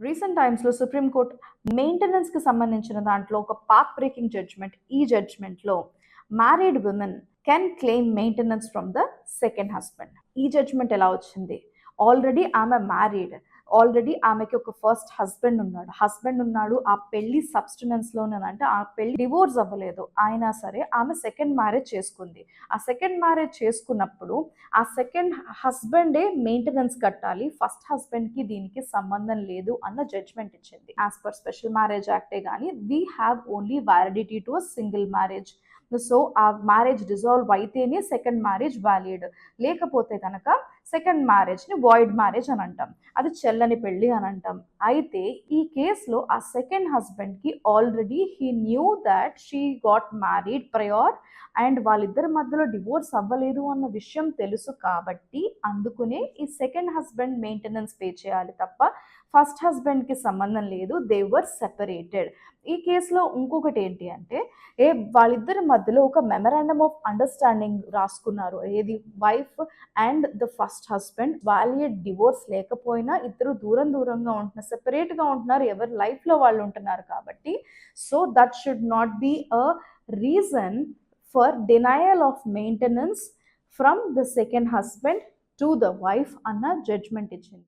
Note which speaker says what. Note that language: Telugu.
Speaker 1: రీసెంట్ టైమ్స్లో సుప్రీంకోర్టు మెయింటెనెన్స్కి సంబంధించిన దాంట్లో ఒక పాత్ బ్రేకింగ్ జడ్జ్మెంట్ ఈ జడ్జ్మెంట్లో married women can claim maintenance from the second husband ఈ జడ్జ్మెంట్ ఎలా వచ్చింది? ఆల్రెడీ ఆమె మ్యారీడ్ ఆల్రెడీ ఆమెకి ఒక ఫస్ట్ హస్బెండ్ ఉన్నాడు. హస్బెండ్ ఉన్నాడు ఆ పెళ్ళి సబ్స్టినెన్స్లో అంటే ఆ పెళ్ళి డివోర్స్ అవ్వలేదు. అయినా సరే ఆమె సెకండ్ మ్యారేజ్ చేసుకుంది. ఆ సెకండ్ మ్యారేజ్ చేసుకున్నప్పుడు ఆ సెకండ్ హస్బెండే మెయింటెనెన్స్ కట్టాలి. ఫస్ట్ హస్బెండ్కి దీనికి సంబంధం లేదు అన్న జడ్జ్మెంట్ ఇచ్చింది. యాజ్ పర్ స్పెషల్ మ్యారేజ్ యాక్టే కానీ we have only validity to a single marriage so ఆ మ్యారేజ్ డిజాల్వ్ అయితేనే సెకండ్ మ్యారేజ్ వ్యాలిడ్ లేకపోతే కనుక సెకండ్ మ్యారేజ్ని వాయిడ్ మ్యారేజ్ అని అంటాం. అది చెల్లని పెళ్ళి అని అంటాం. అయితే ఈ కేసులో ఆ సెకండ్ హస్బెండ్కి already he knew that she got married prior and వాళ్ళిద్దరి మధ్యలో డివోర్స్ అవ్వలేదు అన్న విషయం తెలుసు కాబట్టి అందుకునే ఈ సెకండ్ హస్బెండ్ మెయింటెనెన్స్ పే చేయాలి తప్ప ఫస్ట్ హస్బెండ్కి సంబంధం లేదు దే వర్ సెపరేటెడ్ ఈ కేసులో ఇంకొకటి ఏంటి అంటే ఏ వాళ్ళిద్దరి మధ్యలో ఒక మెమరాండమ్ ఆఫ్ అండర్స్టాండింగ్ రాసుకున్నారు. ఏది? Wife and the first husband వాళ్ళ డివోర్స్ లేకపోయినా ఇద్దరు దూరం దూరంగా ఉంటున్న సెపరేట్గా ఉంటున్నారు ఎవరి లైఫ్లో వాళ్ళు ఉంటున్నారు కాబట్టి. So that should not be a reason for denial of maintenance from the second husband to the wife అన్న జడ్జ్మెంట్ ఇచ్చింది.